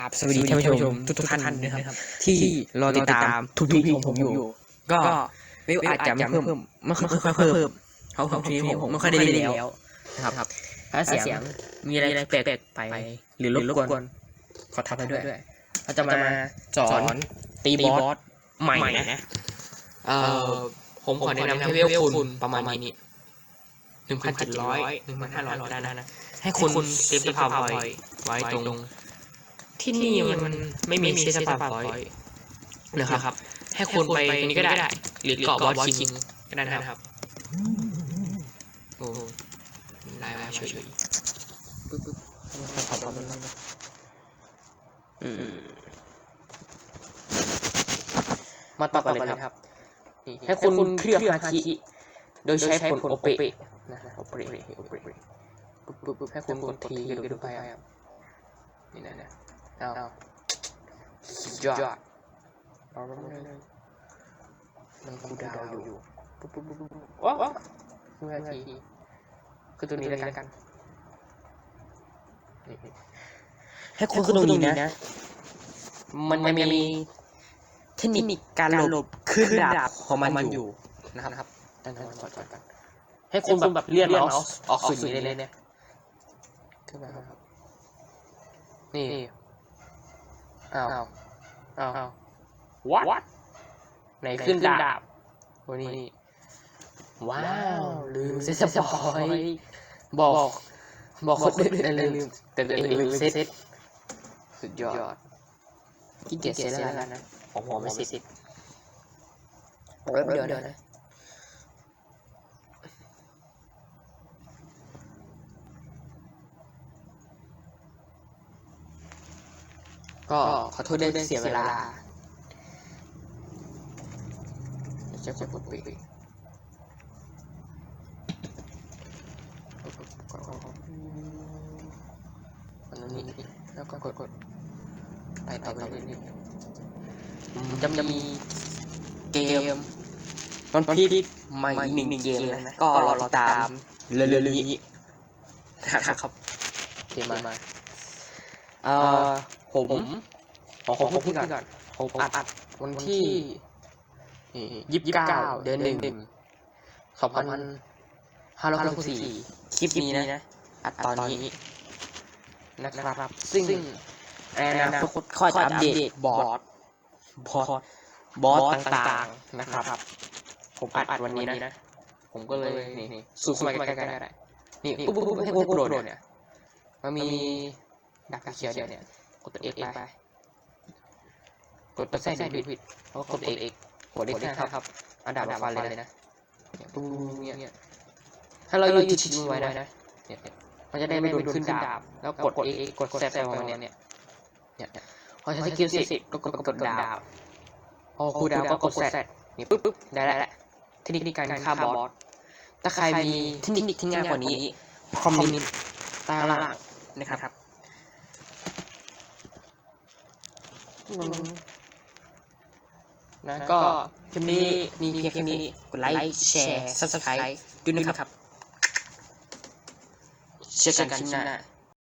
ราบสวัสดีท่านผู้ชมทุกๆท่านนะครับ ที่รอติดตามทุกๆที่ของผมอยู่ ก็วิวอาจจะไม่เพิ่มไม่ค่อยเพิ่มเขาของทีนี้ผมไม่ค่อยได้เล่นแล้วนะครับถ้าเสียงมีอะไรแปลกๆไป หรือรบกวนขอทักไปด้วยเขาจะมาสอนตีบอสใหม่นะเอ่อผมขอแนะนำให้เวลคุณประมาณนี้หนึ่งพันเจ็ดร้อยหนึ่งพันห้าร้อยได้นะให้คุณเซฟสภาพอยไว้ตรง ที่นี่มันไม่มีเซฟสภาพอยนะครับ ให้คุณไปนี่ก็ได้ หรือเกาะบอสคิงก็ได้นะครับโอ้ลายมาเฉยปึ๊บปึ๊บอืมมาต่อกันเลยครับ ให้คุณเคลือบฮาคิโดยใช้ผลโอเปะนะโอเปะโอเปะปึ๊บปึ๊บปึ๊บให้คุณกดทีกระดูกไปครับนี่นะ เนี่ยเอาสุดยอดเอาลงเลยมันกูดาวอยู่ปุ๊บปุ๊บปุ๊บปุ๊บว้าวเมื่อทีคือตัวนี้แล้วกันนี่ให้คุณคือตรงนี้นะ มันจะมีเทคนิคการหลบขึ้นดาบของมันอยู่นะครับตั้งแต่ก่อนก่อนกันให้คุณแบบเลื่อนเมาส์ออกสื่อนี้เลยเนี่ยขึ้นมาครับ นี่ อ้าวอ้าว what ไหนขึ้นดาบโอ้นี่ว้าว ลืมเซ็ตสปอยบอก บอกคนอื่นลืม แต่ตัวเองลืมเซ็ตสุดยอดขี้เกียจเซ็ตแล้วนะของผมไม่เซ็ตเดี๋ยวเดี๋ยวเดี๋ยวนะ ก็ขอโทษด้วยเสียเวลาจะกดกดปิดอันนี้แล้วก็กดกดไปต่อไปเรื่อยๆจะจะมีเกมมันพีดใหม่อีกหนึ่งเกมนะก็รอติดตามเร็วๆนี้นะครับเกมมาเอ่อ ผมขอขอพูดก่อนผมอัดอัดวันที่ยี่สิบเก้าเดือนหนึ่งสองพันห้าร้อยหกสิบสี่คลิปนี้นะอัดตอนนี้นะครับ ซึ่งในอนาคตค่อยจะอัปเดตบอร์ดบอร์ดบอร์ดต่างๆนะครับ ผมอัดอัดวันนี้นะ ผมก็เลยนี่นี่สูงขึ้นมาใกล้ๆได้นี่ปุ๊บปุ๊บปุ๊บให้กูกระโดดเนี่ยมันมีดักเขียวเนี่ย กดตัวเอกไป กดตัวแทรกผิดผิดเพราะกดเอกกดเอกครับ อันดับฟันเลยนะเนี่ยปุ๊บเนี่ยถ้าเราอยู่ชิดมือไว้นะเนี่ยมันจะได้ไม่โดนขึ้นดาบ แล้วกดเอกกดแทรกประมาณเนี้ยเนี่ยเนี่ยพอใช้สกิลเสร็จก็กดกดดาบพอคูดาวก็กดแทรกนี่ปุ๊บปุ๊บได้แล้วเทคนิคการฆ่าบอสถ้าใครมีเทคนิคที่ง่ายกว่านี้คอมเมนต์ใต้ล่างนะครับ นะก็คลิปนี้มีเพียงแค่นี้ กดไลค์แชร์ซับสไครต์ด้วยนะครับเจอกันคลิปหน้า